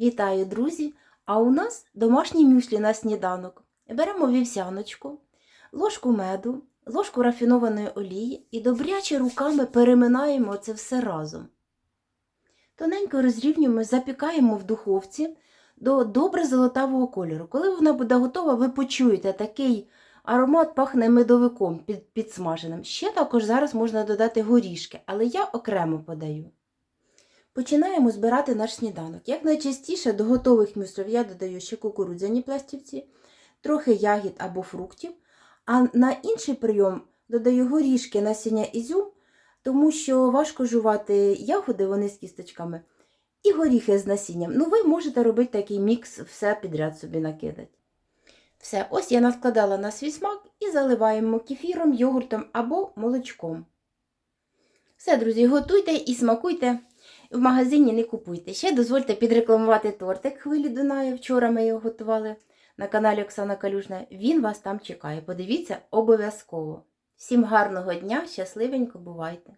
Вітаю, друзі! А у нас домашні мюшлі на сніданок. Беремо вівсяночку, ложку меду, ложку рафінованої олії і добряче руками переминаємо це все разом. Тоненько розрівнюємо, запікаємо в духовці до добре золотавого кольору. Коли вона буде готова, ви почуєте такий аромат пахне медовиком під, підсмаженим. Ще також зараз можна додати горішки, але я окремо подаю. Починаємо збирати наш сніданок. Як найчастіше до готових мюслів я додаю ще кукурудзяні пластівці, трохи ягід або фруктів, а на інший прийом додаю горішки, насіння ізюм, тому що важко жувати ягоди, вони з кісточками, і горіхи з насінням. Ну, ви можете робити такий мікс, все підряд собі накидати. Все, ось я наскладала на свій смак і заливаємо кефіром, йогуртом або молочком. Все, друзі, готуйте і смакуйте. В магазині не купуйте. Ще дозвольте підрекламувати тортик хвилі Дунаю. Вчора ми його готували на каналі Оксана Калюжна. Він вас там чекає. Подивіться обов'язково. Всім гарного дня, щасливенько бувайте!